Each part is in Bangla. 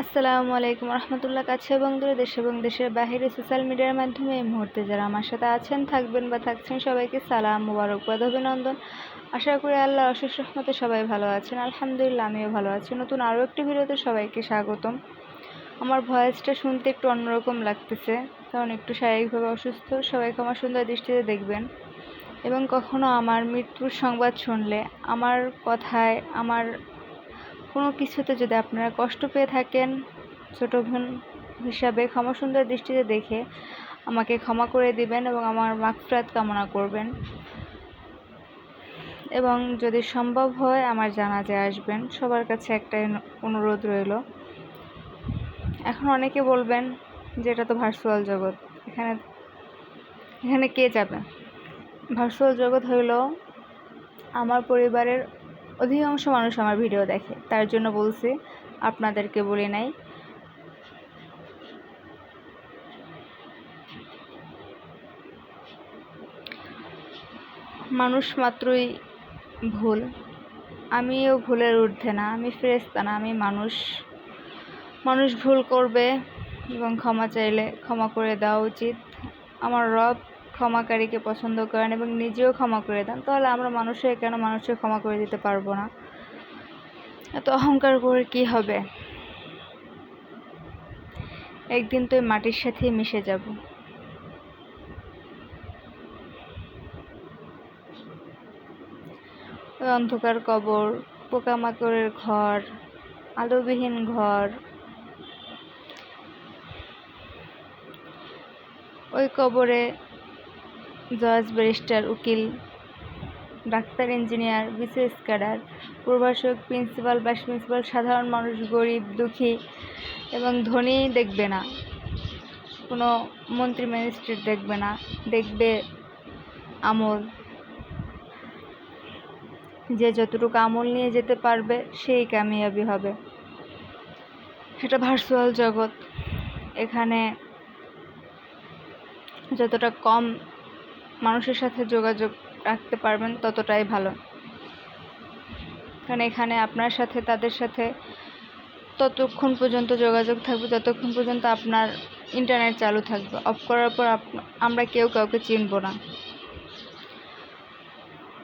আসসালামু আলাইকুম রহমতুল্লাহ, কাছে এবং দূরে, দেশ এবং দেশের বাইরে সোশ্যাল মিডিয়ার মাধ্যমে এই মুহূর্তে যারা আমার সাথে আছেন, থাকবেন বা থাকছেন, সবাইকে সালাম মুবারকবাদ অভিনন্দন। আশা করি আল্লাহ অশেষ রহমতে সবাই ভালো আছেন। আলহামদুলিল্লাহ, আমিও ভালো আছি। নতুন আরও একটি ভিডিওতে সবাইকে স্বাগতম। আমার ভয়েসটা শুনতে একটু অন্যরকম লাগতেছে, কারণ একটু শারীরিকভাবে অসুস্থ। সবাইকে আমার সুন্দর দৃষ্টিতে দেখবেন। এবং কখনো আমার মৃত্যুর সংবাদ শুনলে, আমার কথায়, আমার কোনো কিছুতে যদি আপনারা কষ্ট পেয়ে থাকেন, ছোটো বোন হিসাবে ক্ষমা সুন্দর দৃষ্টিতে দেখে আমাকে ক্ষমা করে দিবেন এবং আমার মাগফিরাত কামনা করবেন। এবং যদি সম্ভব হয় আমার জানাজায় আসবেন। সবার কাছে একটাই অনুরোধ রইল। এখন অনেকে বলবেন যে এটা তো ভার্চুয়াল জগৎ। এখানে এখানে কে যাবে? ভার্চুয়াল জগৎ হইল আমার পরিবারের অধিকাংশ মানুষ আমার ভিডিও দেখে, তার জন্য বলছি, আপনাদেরকে বলি নাই। মানুষ মাত্রই ভুল। আমিও ভুলের ঊর্ধ্বে না, আমি ফেরেস্তা না, আমি মানুষ। মানুষ ভুল করবে এবং ক্ষমা চাইলে ক্ষমা করে দেওয়া উচিত। আমার রব ক্ষমাকারীকে পছন্দ করেন এবং নিজেও ক্ষমা করে দেন, তাহলে আমরা মানুষে কেন মানুষকে ক্ষমা করে দিতে পারব না? এত অহংকার করে কি হবে? একদিন তো মাটির সাথে মিশে যাব। অন্ধকার কবর, পোকামাকড়ের ঘর, আলোবিহীন ঘর, ওই কবরে জজ, ব্যারিস্টার, উকিল, ডাক্তার, ইঞ্জিনিয়ার, বিসিএস ক্যাডার, প্রভাষক, প্রিন্সিপাল, ভাইস প্রিন্সিপাল, সাধারণ মানুষ, গরিব, দুঃখী এবং ধনী দেখবে না। কোনো মন্ত্রী, ম্যাজিস্ট্রেট দেখবে না। দেখবে আমল। যে যতটুকু আমল নিয়ে যেতে পারবে, সেই কামিয়াবি হবে। এটা ভার্চুয়াল জগৎ। এখানে যতটা কম মানুষের সাথে যোগাযোগ রাখতে পারবেন, ততটাই ভালো। কারণ এখানে আপনার সাথে, তাদের সাথে ততক্ষণ পর্যন্ত যোগাযোগ থাকবে যতক্ষণ পর্যন্ত আপনার ইন্টারনেট চালু থাকবে। অফ করার পর আমরা কেউ কাউকে চিনব না।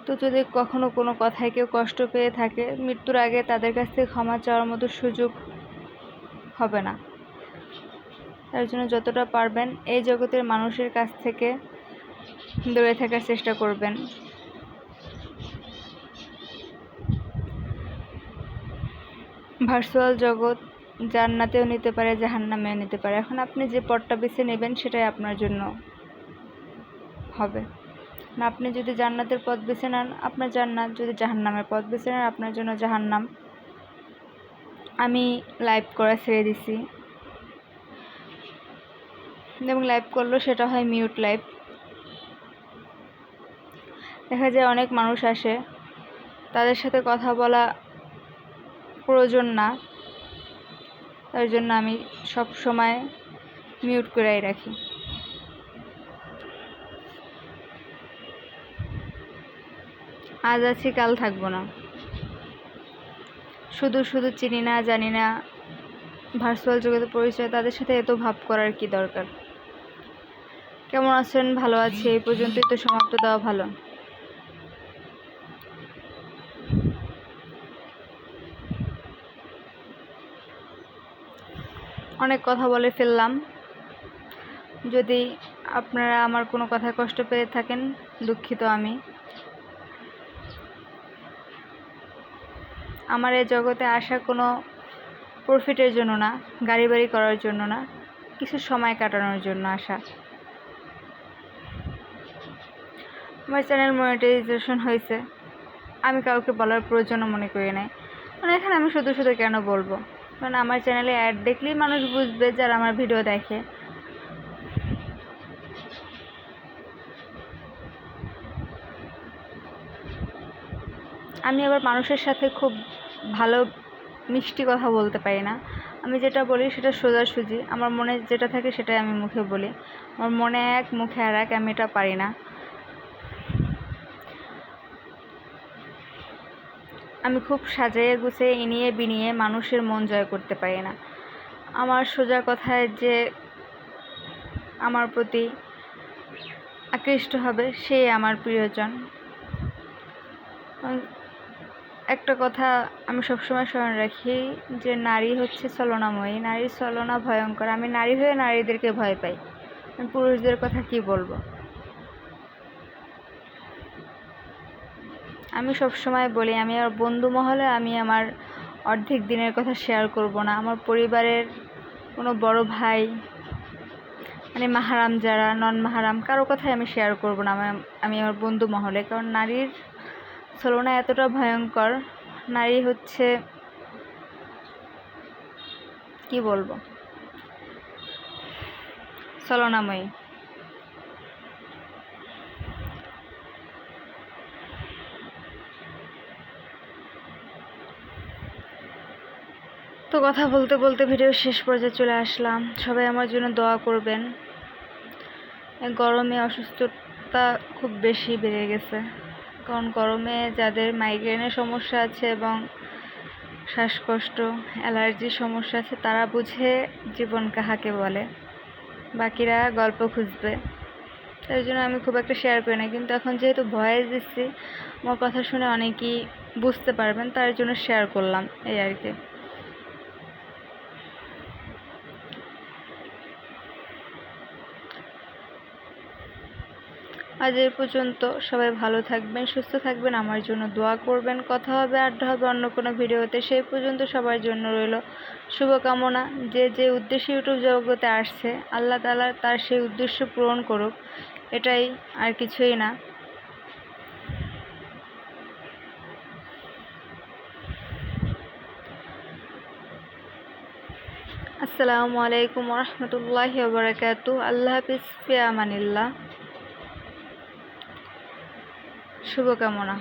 তো যদি কখনো কোনো কথায় কেউ কষ্ট পেয়ে থাকে, মৃত্যুর আগে তাদের কাছ থেকে ক্ষমা চাওয়ার মতো সুযোগ হবে না। তার জন্য যতটা পারবেন, এই জগতের মানুষের কাছ থেকে দূরে থাকার চেষ্টা করবেন। ভার্চুয়াল জগৎ জান্নাতেও নিতে পারে, জাহান্নামেও নিতে পারে। এখন আপনি যে পথটা বেছে নেবেন, সেটাই আপনার জন্য হবে। না, আপনি যদি জান্নাতের পথ বেছে নেন, আপনার জান্নাত, যদি জাহান্নামের পথ বেছে নেন, আপনার জন্য জাহান্নাম। আমি লাইভ করা ছেড়ে দিছি। এবং লাইভ করলেও সেটা হয় মিউট লাইভ দেখা যায় অনেক মানুষ আসে। তাদের সাথে কথা বলা প্রয়োজন না। তার জন্য আমি সব সময় মিউট করেই রাখি। আজ আছি, কাল থাকব না। শুধু শুধু চিনি না, জানি না ভার্চুয়াল জগতে পরিচয়, তাদের সাথে এত ভাব করার কি দরকার? কেমন আছেন? ভালো আছে, এই পর্যন্তই তো সমাপ্ত, দেওয়া ভালো। অনেক কথা বলে ফেললাম। যদি আপনারা আমার কোনো কথা কষ্ট পেয়ে থাকেন, দুঃখিত আমি। আমার এই জগতে আসা কোনো প্রফিটের জন্য না গাড়ি বাড়ি করার জন্য না, কিছু সময় কাটানোর জন্য আসা। আমার চ্যানেল মনিটাইজেশন হয়েছে। আমি কাউকে বলার প্রয়োজনও মনে করি নাই। মানে এখানে আমি শুধু শুধু কেন বলব? কারণ আমার চ্যানেলে অ্যাড দেখলেই মানুষ বুঝবে যারা আমার ভিডিও দেখে। আমি আবার মানুষের সাথে খুব ভালো মিষ্টি কথা বলতে পারি না। আমি যেটা বলি সেটা সোজাসুজি আমার মনে যেটা থাকে সেটাই আমি মুখে বলি। আমার মনে এক, মুখে আর এক, আমি এটা পারি না। আমি খুব সাজিয়ে গুছিয়ে ইনিয়ে বিনিয়ে মানুষের মন জয় করতে পারি না। আমার সোজা কথায় যে আমার প্রতি আকৃষ্ট হবে সে আমার প্রিয়জন। একটা কথা আমি সবসময় স্মরণ রাখি যে নারী হচ্ছে ছলনাময়ী, নারীর ছলনা ভয়ঙ্কর। আমি নারী হয়ে নারীদেরকে ভয় পাই। পুরুষদের কথা কি বলব? আমি সব সময় বলি, আমি আমার বন্ধু মহলে আমি আমার অর্ধেক দিনের কথা শেয়ার করব না। আমার পরিবারের কোনো বড় ভাই মানে মাহারাম যারা নন মাহারাম কারও কথাই আমি শেয়ার করব না আমি- আমি আমার বন্ধু মহলে। কারণ নারীর ছলনা এতটা ভয়ঙ্কর। নারী হচ্ছে, কি বলব? ছলনাময়ী। তো কথা বলতে বলতে ভিডিও শেষ পর্যায়ে চলে আসলাম। সবাই আমার জন্য দোয়া করবেন। গরমে অসুস্থতা খুব বেশি বেড়ে গেছে। কারণ গরমে যাদের মাইগ্রেনের সমস্যা আছে এবং শ্বাসকষ্ট অ্যালার্জির সমস্যা আছে, তারা বুঝে জীবন কাহাকে বলে। বাকিরা গল্প খুঁজবে। তাই জন্য আমি খুব একটা শেয়ার করি না কিন্তু এখন যেহেতু ভয়েস দিচ্ছি, আমার কথা শুনে অনেকেই বুঝতে পারবেন, তার জন্য শেয়ার করলাম, এই আর কি। আজ এই পর্যন্ত সবাই ভালো থাকবেন, সুস্থ থাকবেন। আমার জন্য দোয়া করবেন। কথা হবে, আড্ডা হবে অন্য কোনো ভিডিওতে। সেই পর্যন্ত সবার জন্য রইল শুভকামনা। যে যে উদ্দেশ্যে ইউটিউব জগতে আসছে, আল্লাহ তাআলা তার সেই উদ্দেশ্য পূরণ করুক। এটাই আর কিছুই না। আসসালামু আলাইকুম রহমতুল্লাহি ওবরাকাতু আল্লাহ হাফিজ, ফিয়া শুভকামনা।